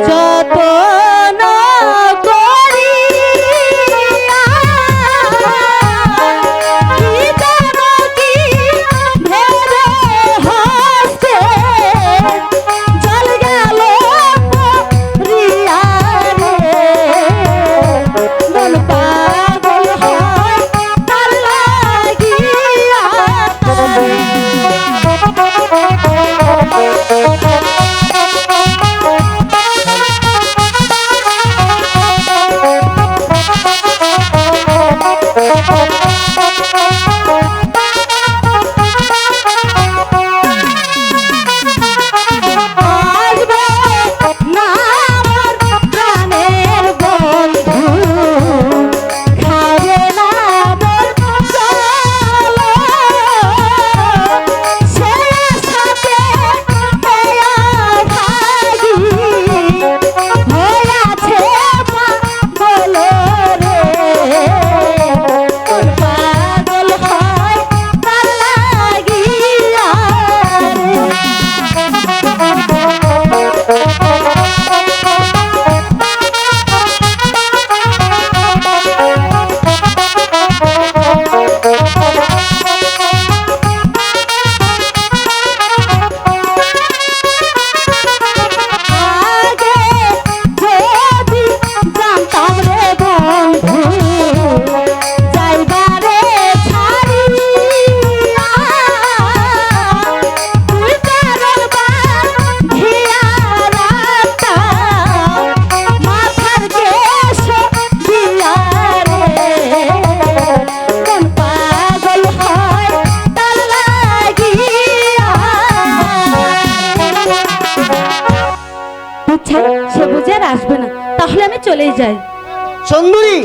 যত আচ্ছা সে বুঝে আর আসবে না। তাহলে আমি চলেই যাই। সুন্দরী